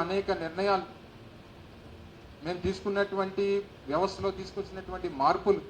అనేక నిర్ణయాలు. మేము తీసుకున్నటువంటి వ్యవస్థలో తీసుకొచ్చినటువంటి మార్పులు.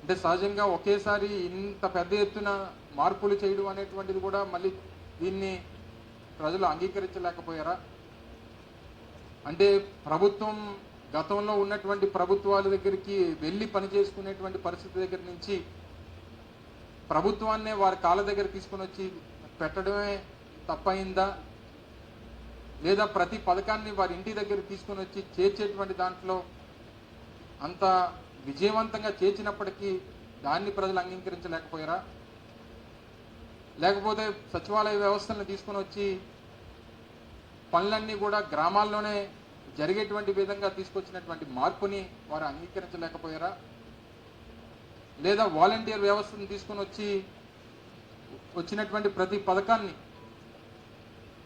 అంటే సహజంగా ఒకేసారి ఇంత పెద్ద ఎత్తున మార్పులు చేయడం అనేటువంటిది కూడా మళ్ళీ దీన్ని ప్రజలు అంగీకరించలేకపోయారా? అంటే ప్రభుత్వం గతంలో ఉన్నటువంటి ప్రభుత్వాల దగ్గరికి వెళ్ళి పనిచేసుకునేటువంటి పరిస్థితి దగ్గర నుంచి ప్రభుత్వాన్నే వారి కాళ్ళ దగ్గర తీసుకొని వచ్చి పెట్టడమే తప్పయిందా? లేదా ప్రతి పథకాన్ని వారి ఇంటి దగ్గర తీసుకొని వచ్చి చేర్చేటువంటి దాంట్లో అంత విజయవంతంగా చేర్చినప్పటికీ దాన్ని ప్రజలు అంగీకరించలేకపోయారా? లేకపోతే సచివాలయ వ్యవస్థలను తీసుకొని వచ్చి పనులన్నీ కూడా గ్రామాల్లోనే జరిగేటువంటి విధంగా తీసుకొచ్చినటువంటి మార్పుని వారు అంగీకరించలేకపోయారా? లేదా వాలంటీర్ వ్యవస్థను తీసుకొని వచ్చి వచ్చినటువంటి ప్రతి పథకాన్ని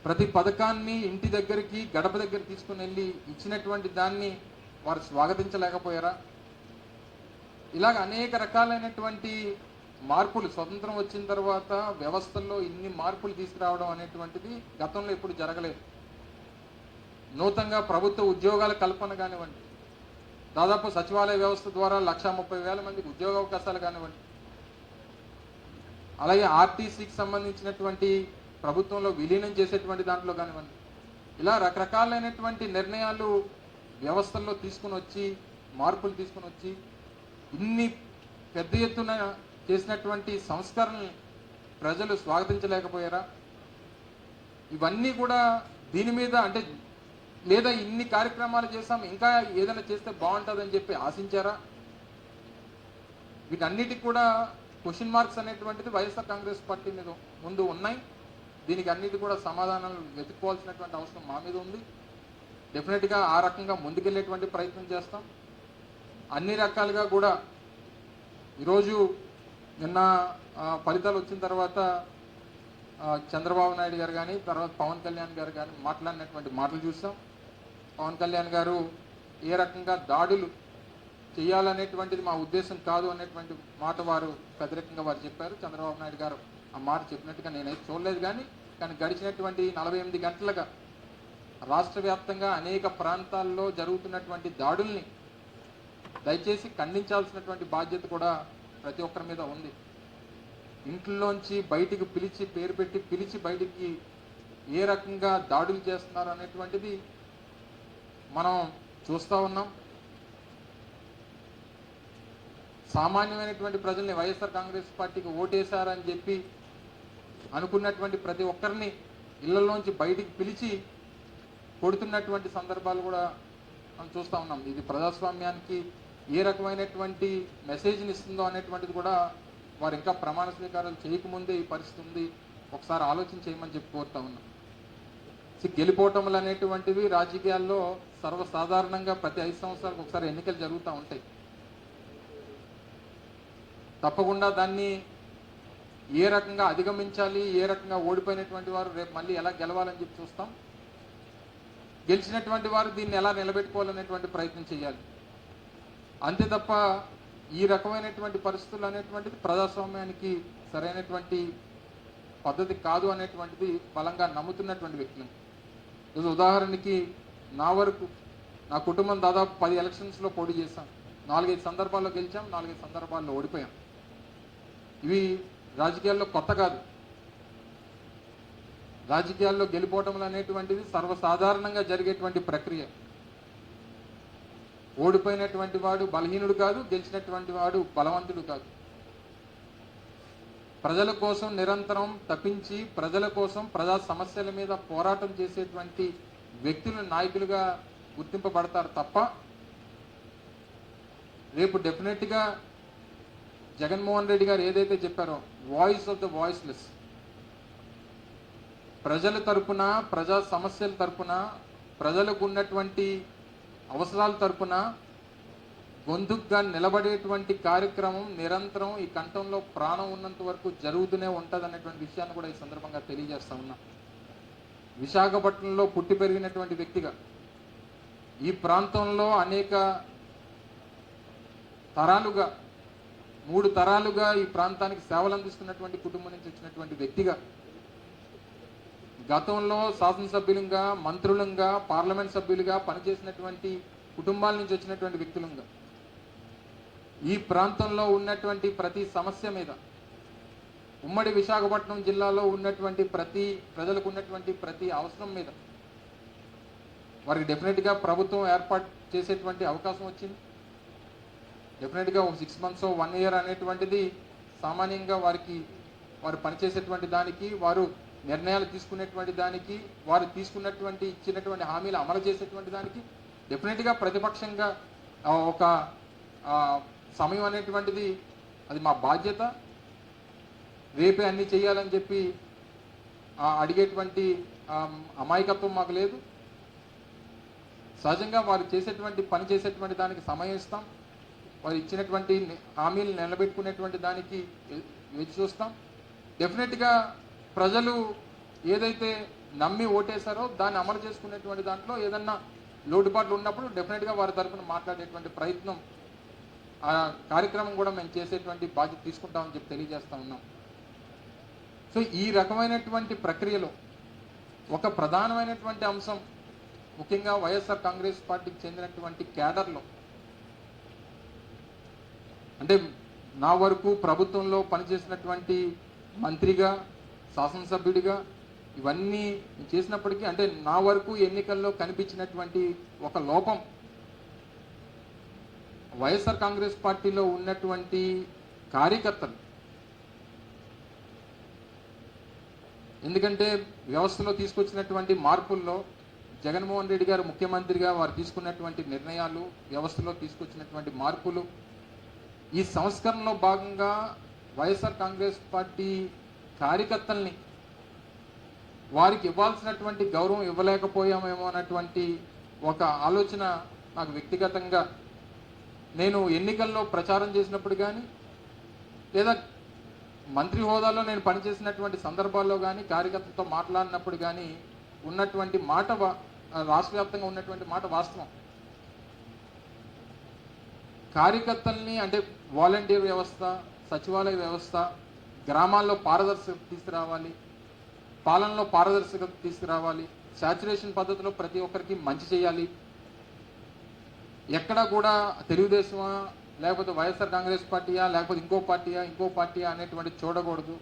ప్రతి పథకాన్ని ఇంటి దగ్గరికి గడప దగ్గర తీసుకుని వెళ్ళి ఇచ్చినటువంటి దాన్ని వారు స్వాగతించలేకపోయారా? ఇలాగ అనేక రకాలైనటువంటి మార్పులు స్వతంత్రం వచ్చిన తర్వాత వ్యవస్థల్లో ఇన్ని మార్పులు తీసుకురావడం అనేటువంటిది గతంలో ఎప్పుడు జరగలేదు. నూతనంగా ప్రభుత్వ ఉద్యోగాల కల్పన కానివ్వండి దాదాపు సచివాలయ వ్యవస్థ ద్వారా లక్ష ముప్పై వేల మందికి ఉద్యోగ అవకాశాలు కానివ్వండి అలాగే ఆర్టీసీకి సంబంధించినటువంటి ప్రభుత్వంలో విలీనం చేసేటువంటి దాంట్లో కానివ్వండి. ఇలా రకరకాలైనటువంటి నిర్ణయాలు వ్యవస్థల్లో తీసుకుని వచ్చి మార్పులు తీసుకుని వచ్చి ఇన్ని పెద్ద ఎత్తున చేసినటువంటి సంస్కరణలు ప్రజలు స్వాగతించలేకపోయారా? ఇవన్నీ కూడా దీని మీద అంటే లేదా ఇన్ని కార్యక్రమాలు చేసాం ఇంకా ఏదైనా చేస్తే బాగుంటుందని చెప్పి ఆశించారా? వీటన్నిటికి కూడా క్వశ్చన్ మార్క్స్ అనేటువంటిది వైఎస్ఆర్ కాంగ్రెస్ పార్టీ మీద ముందు ఉన్నాయి. దీనికి అన్నిటి కూడా సమాధానాలు వెతుక్కోవాల్సినటువంటి అవసరం మా మీద ఉంది. డెఫినెట్గా ఆ రకంగా ముందుకెళ్ళేటువంటి ప్రయత్నం చేస్తాం. అన్ని రకాలుగా కూడా ఈరోజు నిన్న ఫలితాలు వచ్చిన తర్వాత చంద్రబాబు నాయుడు గారు కానీ తర్వాత పవన్ కళ్యాణ్ గారు కానీ మాట్లాడినటువంటి మాటలు చూసాం. పవన్ కళ్యాణ్ గారు ఏ రకంగా దాడులు చేయాలనేటువంటిది మా ఉద్దేశం కాదు అనేటువంటి మాట వారు వ్యతిరేకంగా వారు చెప్పారు. చంద్రబాబు నాయుడు గారు ఆ మాట చెప్పినట్టుగా నేనైతే చూడలేదు కానీ కానీ గడిచినటువంటి నలభై ఎనిమిది గంటలుగా రాష్ట్ర వ్యాప్తంగా అనేక ప్రాంతాల్లో జరుగుతున్నటువంటి దాడుల్ని దయచేసి ఖండించాల్సినటువంటి బాధ్యత కూడా ప్రతి ఒక్కరి మీద ఉంది. ఇంట్లోంచి బయటికి పిలిచి పేరు పెట్టి పిలిచి బయటికి ఏ రకంగా దాడులు చేస్తున్నారు అనేటువంటిది మనం చూస్తూ ఉన్నాం. సామాన్యమైనటువంటి ప్రజల్ని వైఎస్ఆర్ కాంగ్రెస్ పార్టీకి ఓటేశారని చెప్పి అనుకున్నటువంటి ప్రతి ఒక్కరిని ఇళ్ళలోంచి బయటికి పిలిచి కొడుతున్నటువంటి సందర్భాలు కూడా మనం చూస్తూ ఉన్నాం. ఇది ప్రజాస్వామ్యానికి ఏ రకమైనటువంటి మెసేజ్ని ఇస్తుందో అనేటువంటిది కూడా వారు ఇంకా ప్రమాణ స్వీకారాలు చేయకముందే ఈ పరిస్థితి ఉంది. ఒకసారి ఆలోచన చేయమని చెప్పి కోరుతా ఉన్నాం. గెలిపోవటములు అనేటువంటివి రాజకీయాల్లో సర్వసాధారణంగా ప్రతి ఐదు సంవత్సరాలకు ఒకసారి ఎన్నికలు జరుగుతూ ఉంటాయి. తప్పకుండా దాన్ని ఏ రకంగా అధిగమించాలి ఏ రకంగా ఓడిపోయినటువంటి వారు రేపు మళ్ళీ ఎలా గెలవాలని చెప్పి చూస్తాం. గెలిచినటువంటి వారు దీన్ని ఎలా నిలబెట్టుకోవాలనేటువంటి ప్రయత్నం చేయాలి. అంతే తప్ప ఈ రకమైనటువంటి పరిస్థితులు అనేటువంటిది ప్రజాస్వామ్యానికి సరైనటువంటి పద్ధతి కాదు అనేటువంటిది బలంగా నమ్ముతున్నటువంటి వ్యక్తులు. ఈరోజు ఉదాహరణకి నా వరకు నా కుటుంబం దాదాపు పది ఎలక్షన్స్లో పోటీ చేశాం. నాలుగైదు సందర్భాల్లో గెలిచాం నాలుగైదు సందర్భాల్లో ఓడిపోయాం. ఇవి రాజకీయాల్లో కొత్త కాదు. రాజకీయాల్లో గెలిపోవటం అనేటువంటిది సర్వసాధారణంగా జరిగేటువంటి ప్రక్రియ. ఓడిపోయినటువంటి వాడు బలహీనుడు కాదు గెలిచినటువంటి వాడు బలవంతుడు కాదు. ప్రజల కోసం నిరంతరం తప్పించి ప్రజల కోసం ప్రజా సమస్యల మీద పోరాటం చేసేటువంటి వ్యక్తులు నాయకులుగా గుర్తింపబడతారు తప్ప రేపు డెఫినెట్గా జగన్మోహన్ రెడ్డి గారు ఏదైతే చెప్పారో వాయిస్ ఆఫ్ ద వాయిస్లెస్ ప్రజల తరపున ప్రజా సమస్యల తరపున ప్రజలకు ఉన్నటువంటి అవసరాల తరపున గొంతుగ్గా నిలబడేటువంటి కార్యక్రమం నిరంతరం ఈ కంఠంలో ప్రాణం ఉన్నంత వరకు జరుగుతూనే ఉంటుంది అనేటువంటి విషయాన్ని కూడా ఈ సందర్భంగా తెలియజేస్తా ఉన్నా. విశాఖపట్నంలో పుట్టి పెరిగినటువంటి వ్యక్తిగా ఈ ప్రాంతంలో అనేక తరాలుగా మూడు తరాలుగా ఈ ప్రాంతానికి సేవలు అందిస్తున్నటువంటి కుటుంబం నుంచి వచ్చినటువంటి వ్యక్తిగా గతంలో శాసనసభ్యులుగా మంత్రులుగా పార్లమెంట్ సభ్యులుగా పనిచేసినటువంటి కుటుంబాల నుంచి వచ్చినటువంటి వ్యక్తులుగా ఈ ప్రాంతంలో ఉన్నటువంటి ప్రతి సమస్య మీద ఉమ్మడి విశాఖపట్నం జిల్లాలో ఉన్నటువంటి ప్రతి ప్రజలకు ఉన్నటువంటి ప్రతి అవసరం మీద వారికి డెఫినెట్గా ప్రభుత్వం ఏర్పాటు చేసేటువంటి అవకాశం వచ్చింది. డెఫినెట్గా ఒక సిక్స్ మంత్స్ వన్ ఇయర్ అనేటువంటిది సామాన్యంగా వారికి వారు పనిచేసేటువంటి దానికి వారు నిర్ణయాలు తీసుకునేటువంటి దానికి వారు తీసుకున్నటువంటి ఇచ్చినటువంటి హామీలు అమలు చేసేటువంటి దానికి డెఫినెట్గా ప్రతిపక్షంగా ఒక సమయం అనేటువంటిది అది మా బాధ్యత. రేపే అన్ని చేయాలని చెప్పి అడిగేటువంటి అమాయకత్వం మాకు లేదు. సహజంగా వారు చేసేటువంటి పని చేసేటువంటి దానికి సమయం ఇస్తాం. వారు ఇచ్చినటువంటి హామీలు నిలబెట్టుకునేటువంటి దానికి వేచి చూస్తాం. డెఫినెట్గా ప్రజలు ఏదైతే నమ్మి ఓటేశారో దాన్ని అమలు చేసుకునేటువంటి దాంట్లో ఏదన్నా లోటుపాట్లు ఉన్నప్పుడు డెఫినెట్గా వారి తరఫున మాట్లాడేటువంటి ప్రయత్నం ఆ కార్యక్రమం కూడా మేము చేసేటువంటి బాధ్యత తీసుకుంటామని చెప్పి తెలియజేస్తా ఉన్నాం. సో ఈ రకమైనటువంటి ప్రక్రియలో ఒక ప్రధానమైనటువంటి అంశం ముఖ్యంగా వైఎస్ఆర్ కాంగ్రెస్ పార్టీకి చెందినటువంటి క్యాడర్లో అంటే నా వరకు ప్రభుత్వంలో పనిచేసినటువంటి మంత్రిగా శాసనసభ్యుడిగా ఇవన్నీ చేసినప్పటికీ అంటే నా వరకు ఎన్నికల్లో కనిపించినటువంటి ఒక లోపం వైఎస్ఆర్ కాంగ్రెస్ పార్టీలో ఉన్నటువంటి కార్యకర్తలు. ఎందుకంటే వ్యవస్థలో తీసుకొచ్చినటువంటి మార్పుల్లో జగన్మోహన్ రెడ్డి గారు ముఖ్యమంత్రిగా వారు తీసుకున్నటువంటి నిర్ణయాలు వ్యవస్థలో తీసుకొచ్చినటువంటి మార్పులు ఈ సంస్కరణలో భాగంగా వైఎస్ఆర్ కాంగ్రెస్ పార్టీ కార్యకర్తల్ని వారికి ఇవ్వాల్సినటువంటి గౌరవం ఇవ్వలేకపోయామేమో అన్నటువంటి ఒక ఆలోచన నాకు వ్యక్తిగతంగా నేను ఎన్నికల్లో ప్రచారం చేసినప్పుడు కానీ లేదా మంత్రి హోదాలో నేను పనిచేసినటువంటి సందర్భాల్లో కానీ కార్యకర్తలతో మాట్లాడినప్పుడు కానీ ఉన్నటువంటి మాట రాష్ట్ర వ్యాప్తంగా ఉన్నటువంటి మాట వాస్తవం. కార్యకర్తల్ని అంటే వాలంటీర్ వ్యవస్థ సచివాలయ వ్యవస్థ గ్రామాల్లో పారదర్శకత తీసుకురావాలి పాలనలో పారదర్శకత తీసుకురావాలి శాచురేషన్ పద్ధతిలో ప్రతి ఒక్కరికి మంచి చేయాలి. ఎక్కడా కూడా తెలుగుదేశమా లేకపోతే వైఎస్ఆర్ కాంగ్రెస్ పార్టీయా లేకపోతే ఇంకో పార్టీయా ఇంకో పార్టీయా అనేటువంటి చూడకూడదు.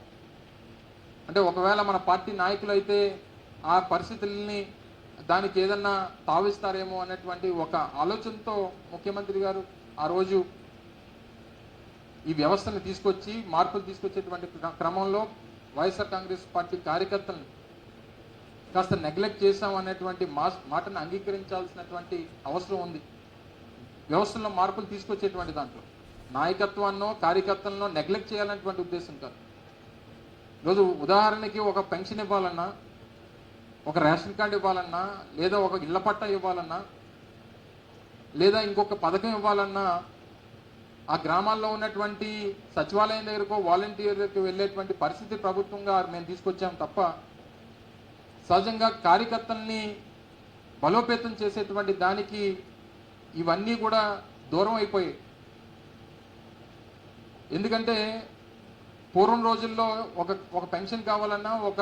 అంటే ఒకవేళ మన పార్టీ నాయకులు అయితే ఆ పరిస్థితుల్ని దానికి ఏదన్నా తావిస్తారేమో అనేటువంటి ఒక ఆలోచనతో ముఖ్యమంత్రి గారు ఆ రోజు ఈ వ్యవస్థను తీసుకొచ్చి మార్పులు తీసుకొచ్చేటువంటి క్రమంలో వైఎస్ఆర్ కాంగ్రెస్ పార్టీ కార్యకర్తలను కాస్త నెగ్లెక్ట్ చేశాం అనేటువంటి మా మాటను అంగీకరించాల్సినటువంటి అవసరం ఉంది. వ్యవస్థలో మార్పులు తీసుకొచ్చేటువంటి దాంట్లో నాయకత్వాన్నో కార్యకర్తలను నెగ్లెక్ట్ చేయాలనేటువంటి ఉద్దేశం కాదు. ఈరోజు ఉదాహరణకి ఒక పెన్షన్ ఇవ్వాలన్నా ఒక రేషన్ కార్డు ఇవ్వాలన్నా లేదా ఒక ఇళ్ళ పట్టా ఇవ్వాలన్నా లేదా ఇంకొక పథకం ఇవ్వాలన్నా ఆ గ్రామాల్లో ఉన్నటువంటి సచివాలయం దగ్గరకో వాలంటీర్ దగ్గరకు వెళ్ళేటువంటి పరిస్థితి ప్రభుత్వంగా మేము తీసుకొచ్చాం తప్ప సహజంగా కార్యకర్తల్ని బలోపేతం చేసేటువంటి దానికి ఇవన్నీ కూడా దూరం అయిపోయాయి. ఎందుకంటే పూర్వం రోజుల్లో ఒక ఒక పెన్షన్ కావాలన్నా ఒక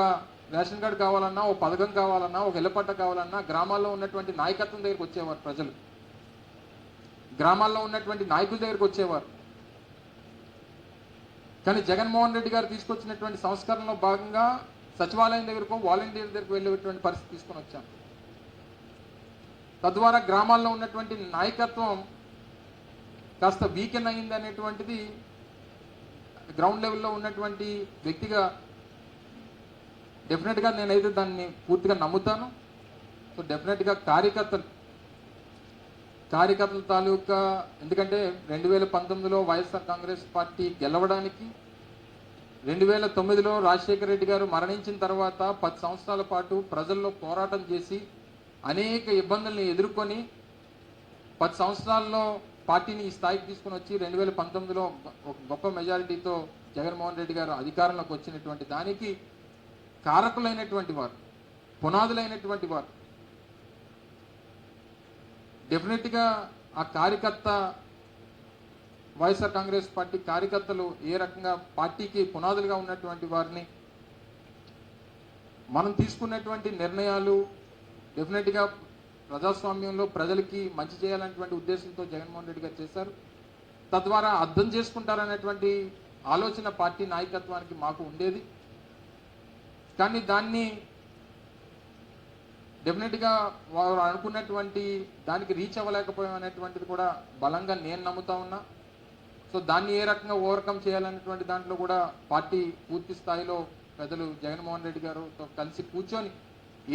రేషన్ కార్డు కావాలన్నా ఒక పథకం కావాలన్నా ఒక ఇళ్ళపట్ట కావాలన్నా గ్రామాల్లో ఉన్నటువంటి నాయకత్వం దగ్గరికి వచ్చేవారు ప్రజలు. గ్రామాల్లో ఉన్నటువంటి నాయకుల దగ్గరికి వచ్చేవారు. కానీ జగన్మోహన్ రెడ్డి గారు తీసుకొచ్చినటువంటి సంస్కరణలో భాగంగా సచివాలయం దగ్గరకు వాలంటీర్ దగ్గరకు వెళ్ళేటువంటి పరిస్థితి తీసుకొని వచ్చాం. తద్వారా గ్రామాల్లో ఉన్నటువంటి నాయకత్వం కాస్త వీకెన్ అయింది అనేటువంటిది గ్రౌండ్ లెవెల్లో ఉన్నటువంటి వ్యక్తిగా డెఫినెట్గా నేనైతే దాన్ని పూర్తిగా నమ్ముతాను. సో డెఫినెట్గా కార్యకర్తలు కార్యకర్తల తాలూకా ఎందుకంటే రెండు వేల పంతొమ్మిదిలో వైఎస్ఆర్ కాంగ్రెస్ పార్టీ గెలవడానికి రెండు వేల తొమ్మిదిలో రాజశేఖర రెడ్డి గారు మరణించిన తర్వాత పది సంవత్సరాల పాటు ప్రజల్లో పోరాటం చేసి అనేక ఇబ్బందుల్ని ఎదుర్కొని పది సంవత్సరాల్లో పార్టీని ఈ స్థాయికి తీసుకుని వచ్చి రెండు వేల పంతొమ్మిదిలో ఒక గొప్ప మెజారిటీతో జగన్మోహన్ రెడ్డి గారు అధికారంలోకి వచ్చినటువంటి దానికి కారకులైనటువంటి వారు పునాదులైనటువంటి వారు డెఫినెట్గా ఆ కార్యకర్త వైఎస్ఆర్ కాంగ్రెస్ పార్టీ కార్యకర్తలు ఏ రకంగా పార్టీకి పునాదులుగా ఉన్నటువంటి వారిని మనం తీసుకున్నటువంటి నిర్ణయాలు డెఫినెట్గా ప్రజాస్వామ్యంలో ప్రజలకి మంచి చేయాలనేటువంటి ఉద్దేశంతో జగన్మోహన్ రెడ్డి గారు చేశారు. తద్వారా అర్థం చేసుకుంటారనేటువంటి ఆలోచన పార్టీ నాయకత్వానికి మాకు ఉండేది. కానీ దాన్ని డెఫినెట్గా వారు అనుకున్నటువంటి దానికి రీచ్ అవ్వలేకపోయాం అనేటువంటిది కూడా బలంగా నేను నమ్ముతా ఉన్నా. సో దాన్ని ఏ రకంగా ఓవర్కమ్ చేయాలనేటువంటి దాంట్లో కూడా పార్టీ పూర్తి స్థాయిలో పెద్దలు జగన్మోహన్ రెడ్డి గారుతో కలిసి కూర్చొని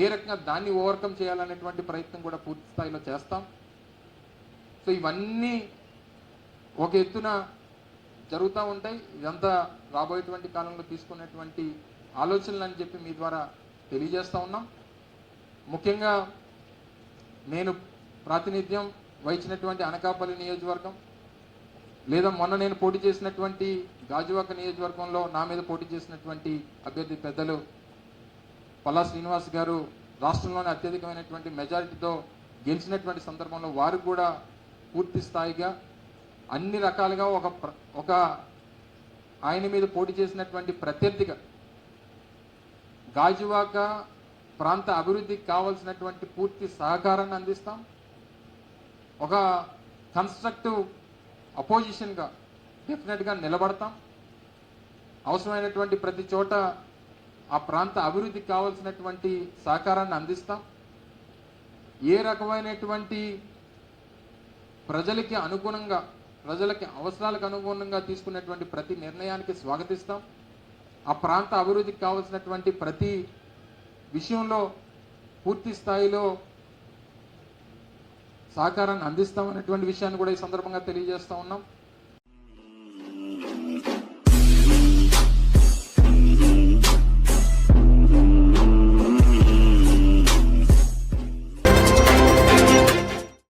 ఏ రకంగా దాన్ని ఓవర్కమ్ చేయాలనేటువంటి ప్రయత్నం కూడా పూర్తి స్థాయిలో చేస్తాం. సో ఇవన్నీ ఒక ఎత్తున జరుగుతూ ఉంటాయి. ఇదంతా రాబోయేటువంటి కాలంలో తీసుకునేటువంటి ఆలోచనలు అని చెప్పి మీ ద్వారా తెలియజేస్తూ ఉన్నాం. ముఖ్యంగా నేను ప్రాతినిధ్యం వహించినటువంటి అనకాపల్లి నియోజకవర్గం లేదా మొన్న నేను పోటీ చేసినటువంటి గాజువాక నియోజకవర్గంలో నా మీద పోటీ చేసినటువంటి అభ్యర్థి పెద్దలు పల్లా శ్రీనివాస్ గారు రాష్ట్రంలోనే అత్యధికమైనటువంటి మెజారిటీతో గెలిచినటువంటి సందర్భంలో వారు కూడా పూర్తి స్థాయిగా అన్ని రకాలుగా ఒక ప్ర- ఒక ఆయన మీద పోటీ చేసినటువంటి ప్రత్యర్థిగా గాజువాక ప్రాంత అభివృద్ధికి కావాల్సినటువంటి పూర్తి సహకారాన్ని అందిస్తాం. ఒక కన్స్ట్రక్టివ్ అపోజిషన్గా డెఫినెట్గా నిలబడతాం. అవసరమైనటువంటి ప్రతి చోట ఆ ప్రాంత అభివృద్ధికి కావాల్సినటువంటి సహకారాన్ని అందిస్తాం. ఏ రకమైనటువంటి ప్రజలకి అనుగుణంగా ప్రజలకి అవసరాలకు అనుగుణంగా తీసుకున్నటువంటి ప్రతి నిర్ణయానికి స్వాగతిస్తాం. ఆ ప్రాంత అభివృద్ధికి కావాల్సినటువంటి ప్రతి విషయంలో పూర్తి స్థాయిలో సహకారాన్ని అందిస్తామనేటువంటి విషయాన్ని కూడా ఈ సందర్భంగా తెలియజేస్తా ఉన్నాం.